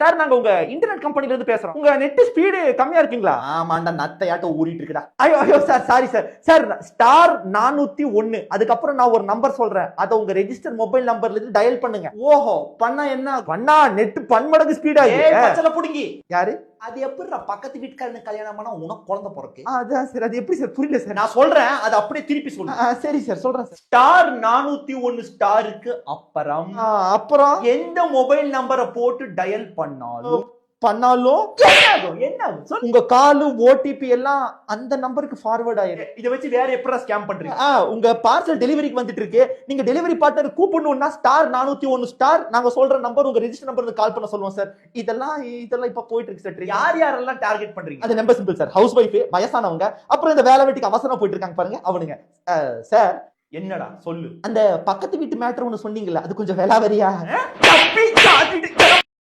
Sir நாங்க உங்க internet கம்பெனில இருந்து பேசுறோம். உங்க நெட் ஸ்பீடு கம்மியா இருக்குங்களா? ஆமாண்டா நத்தையாட்ட ஊறிட்டு இருக்குடா. ஐயோ ஐயோ sir sorry sir. Sir star நானூத்தி ஒன்னு. அதுக்கப்புறம் நான் ஒரு நம்பர் சொல்றேன். அதை உங்க ரெஜிஸ்டர் மொபைல் நம்பர்ல இருந்து டயல் பண்ணுங்க. ஓஹோ பண்ணா என்ன? பண்ணா நெட் பன்மடங்கு ஸ்பீடா புடுங்கி. யாரு? அது எப்படிடா பக்கத்து வீட்டுக்காரனு கல்யாணம் பண்ணா உனக்கு குழந்தை பிறக்கு? அதான் சார் அது எப்படி சார்? புரியல சார். நான் சொல்றேன் அது அப்படியே திருப்பி சொல்லு. ஆ, சரி சார் சொல்றேன் சார். ஸ்டார் நானூத்தி ஒன்னு ஸ்டாருக்கு அப்புறம் அப்புறம்? எந்த மொபைல் நம்பரை போட்டு டயல் பண்ணாலும் பண்ணாலும் என்ன. உங்க காலு ஓடிபி எல்லாம் அந்த நம்பருக்கு ஃபார்வர்ட் ஆயிரும். இதை வச்சு வேற எப்படா ஸ்கேம் பண்றீங்க? உங்க பார்சல் டெலிவரிக்கு வந்துட்டு இருக்கு. நீங்க டெலிவரி பார்ட்னர் கூப்பிடணும்னா ஸ்டார் நானூத்தி ஒன்னு ஸ்டார் நாங்க சொல்ற நம்பர் உங்க ரெஜிஸ்டர் நம்பர் கால் பண்ண சொல்லுவோம் சார் இதெல்லாம் இதெல்லாம் இப்ப போயிட்டு இருக்கு சார் யார் யாரெல்லாம் டார்கெட் பண்றீங்க? அது number simple sir housewife வயசானவங்க அப்புறம் இந்த வேலை வெட்டிக்கு அவசரம் போயிட்டு இருக்காங்க பாருங்க அவனுங்க. சார் என்னடா? சொல்லு. அந்த பக்கத்து வீட்டு மேட்டர் ஒன்னு சொன்னீங்கல்ல அது கொஞ்சம் சாட்டிட்டு